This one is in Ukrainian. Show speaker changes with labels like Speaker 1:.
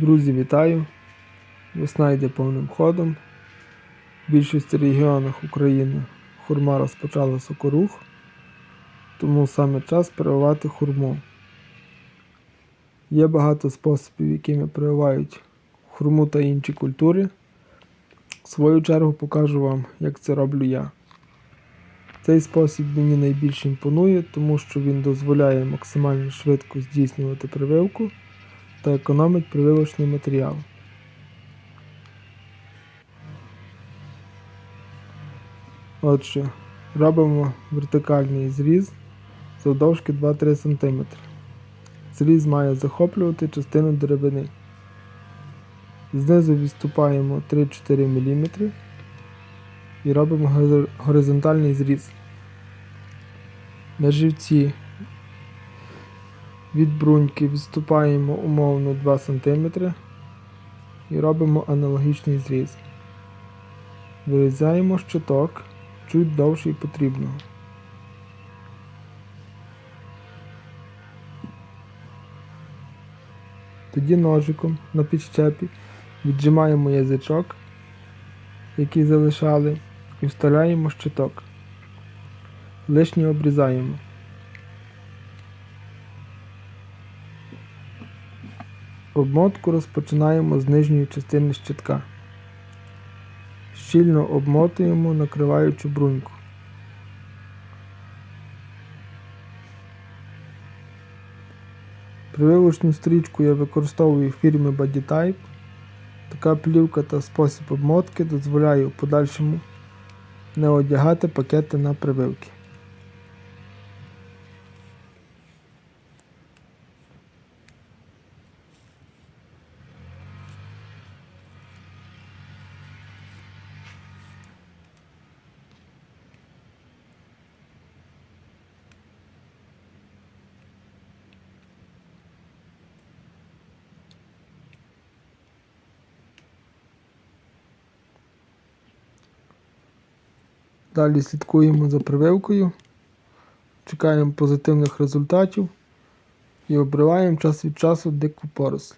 Speaker 1: Друзі, вітаю! Весна йде повним ходом. В більшості регіонах України хурма розпочала сокорух, тому саме час прививати хурму. Є багато способів, якими прививають хурму та інші культури. В свою чергу покажу вам, як це роблю я. Цей спосіб мені найбільше імпонує, тому що він дозволяє максимально швидко здійснювати прививку та економить прививочний матеріал. Отже, робимо вертикальний зріз завдовжки 2-3 см. Зріз має захоплювати частину деревини. Знизу відступаємо 3-4 мм і робимо горизонтальний зріз. На живці від бруньки відступаємо умовно 2 см і робимо аналогічний зріз. Вирізаємо щиток чуть довший потрібного. Тоді ножиком на підщепі віджимаємо язичок, який залишали, і вставляємо щиток. Лишнє обрізаємо. Обмотку розпочинаємо з нижньої частини щитка. Щільно обмотуємо, накриваючи бруньку. Прививочну стрічку я використовую фірми Bodytype. Така плівка та спосіб обмотки дозволяє у подальшому не одягати пакети на прививки. Далі слідкуємо за прививкою, чекаємо позитивних результатів і обриваємо час від часу дику поросль.